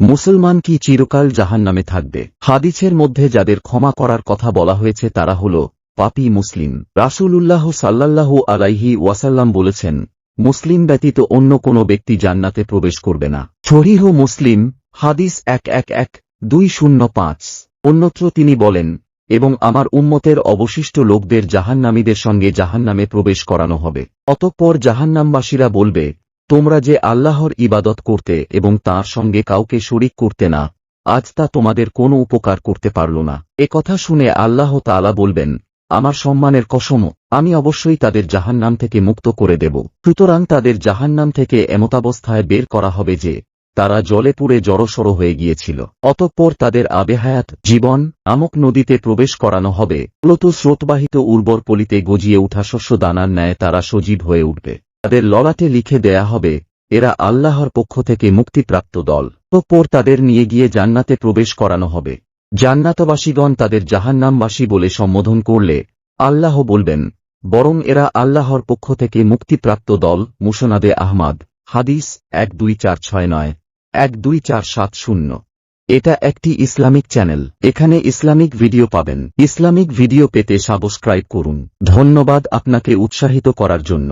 মুসলমান কি চিরকাল জাহান্নামে থাকবে? হাদিসের মধ্যে যাদের ক্ষমা করার কথা বলা হয়েছে তারা হল পাপি মুসলিম। রাসূলুল্লাহ সাল্লাল্লাহু আলাইহি ওয়াসাল্লাম বলেছেন, মুসলিম ব্যতীত অন্য কোনো ব্যক্তি জান্নাতে প্রবেশ করবে না। শরীহ মুসলিম, হাদিস এক এক এক দুই শূন্য পাঁচ। অন্যত্র তিনি বলেন, এবং আমার উম্মতের অবশিষ্ট লোকদের জাহান্নামীদের সঙ্গে জাহান্নামে প্রবেশ করানো হবে। অতঃপর জাহান্নামবাসীরা বলবে তোমরা যে আল্লাহর ইবাদত করতে এবং তার সঙ্গে কাউকে শরিক করতে না, আজ তা তোমাদের কোনো উপকার করতে পারল না। এ কথা শুনে আল্লাহ তাআলা বলবেন, আমার সম্মানের কসম, আমি অবশ্যই তাদের জাহান্নাম থেকে মুক্ত করে দেব। সুতরাং তাদের জাহান্নাম থেকে এমতাবস্থায় বের করা হবে যে, তারা জলে পুড়ে জড়সড় হয়ে গিয়েছিল। অতঃপর তাদের আবেহায়াত, জীবন, আমক নদীতে প্রবেশ করানো হবে। মূলত স্রোতবাহিত উর্বর পলিতে গজিয়ে উঠা শস্য দানার ন্যায় তারা সজীব হয়ে উঠবে। তাদের ললাটে লিখে দেয়া হবে, এরা আল্লাহর পক্ষ থেকে মুক্তিপ্রাপ্ত দল। অতঃপর তাদের নিয়ে গিয়ে জান্নাতে প্রবেশ করানো হবে। জান্নাতবাসীগণ তাদের জাহান্নামবাসী বলে সম্বোধন করলে, আল্লাহ বলবেন, বরং এরা আল্লাহর পক্ষ থেকে মুক্তিপ্রাপ্ত দল, মুসনাদে আহমাদ, হাদিস এক দুই চার ছয় নয়, এক দুই চার সাত শূন্য। এটা একটি ইসলামিক চ্যানেল। এখানে ইসলামিক ভিডিও পাবেন। ইসলামিক ভিডিও পেতে সাবস্ক্রাইব করুন। ধন্যবাদ আপনাকে উৎসাহিত করার জন্য।